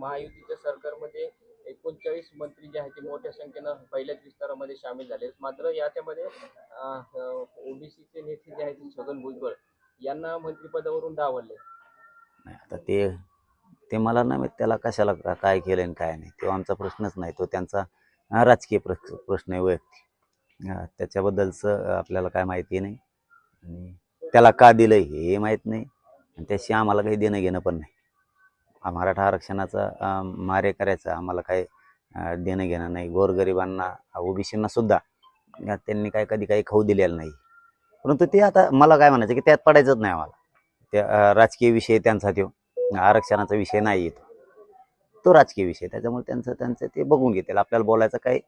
महायुतीच्या सरकारमध्ये एकोणचाळीस मंत्री जे आहेत ते मोठ्या संख्येनं पहिल्याच विस्तारामध्ये सामील झाले मात्र याच्यामध्ये ओबीसीचे नेते जे आहेत छगन भुजबळ यांना मंत्रिपदावरून डावलले. नाही आता ते ते मला नाही त्याला कशाला का- काय केलं आणि काय नाही. तो आमचा प्रश्नच नाही. तो त्यांचा राजकीय प्रश्न आहे वैयक्तिक. त्याच्याबद्दलचं आपल्याला काय माहिती नाही. आणि त्याला का दिलं हे माहीत नाही. आणि त्याशी आम्हाला काही देणं घेणं पण नाही. मराठा आरक्षणाचा मारे करायचा आम्हाला काही देणं घेणं नाही. गोरगरिबांना ओबीसींना सुद्धा त्यांनी काय कधी काही खाऊ दिलेलं नाही. परंतु ते आता मला काय म्हणायचं की त्यात पडायचंच नाही आम्हाला. त्या राजकीय विषय त्यांचा तो आरक्षणाचा विषय नाही येतो तो राजकीय विषय त्याच्यामुळे त्यांचं त्यांचं ते बघून घेतील. आपल्याला बोलायचं काही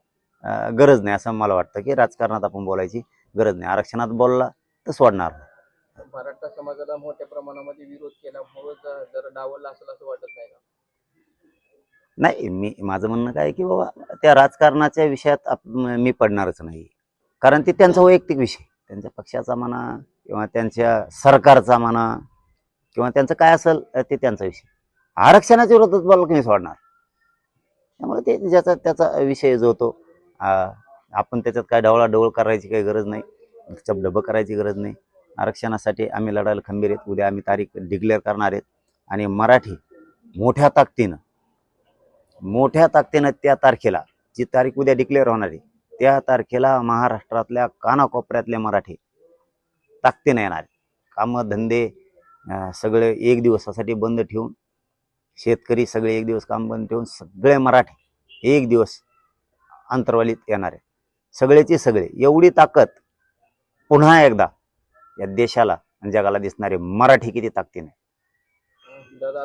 गरज नाही. असं मला वाटतं की राजकारणात आपण बोलायची गरज नाही. आरक्षणात बोलला तर सोडणार. नाही. मराठा समाजाला मोठ्या प्रमाणामध्ये विरोध केल्यामुळे जर डावल डावलला असेल असं वाटत नाही का? नाही मी माझं म्हणणं काय आहे की बाबा त्या राजकारणाच्या विषयात मी पडणारच नाही. कारण ते त्यांचा वैयक्तिक विषय. त्यांच्या पक्षाचा म्हणा किंवा त्यांच्या सरकारचा म्हणा किंवा त्यांचं काय असेल ते त्यांचा विषय. आरक्षणाच्या विरोधात बोलला की मी सोडणार? त्यामुळे ते ज्याचा त्याचा विषय जो होतो आपण त्याच्यात काय डवळाडवळ करायची काही गरज नाही. चबडबं करायची गरज नाही. आरक्षणासाठी आम्ही लढायला खंबीर आहेत. उद्या आम्ही तारीख डिक्लेअर करणार आहेत. आणि मराठी मोठ्या ताकदीनं मोठ्या ताकदीनं त्या तारखेला जी तारीख उद्या डिक्लेअर होणार आहे त्या तारखेला महाराष्ट्रातल्या कानाकोपऱ्यातले मराठी ताकदीनं येणार कामं धंदे सगळे एक दिवसासाठी बंद ठेवून शेतकरी सगळे एक दिवस काम बंद ठेवून सगळे मराठी एक दिवस अंतर्वालीत येणार आहे सगळेचे सगळे एवढी ताकद पुन्हा एकदा या देशाला आणि जगाला दिसणारे मराठी किती ताकदीने. दादा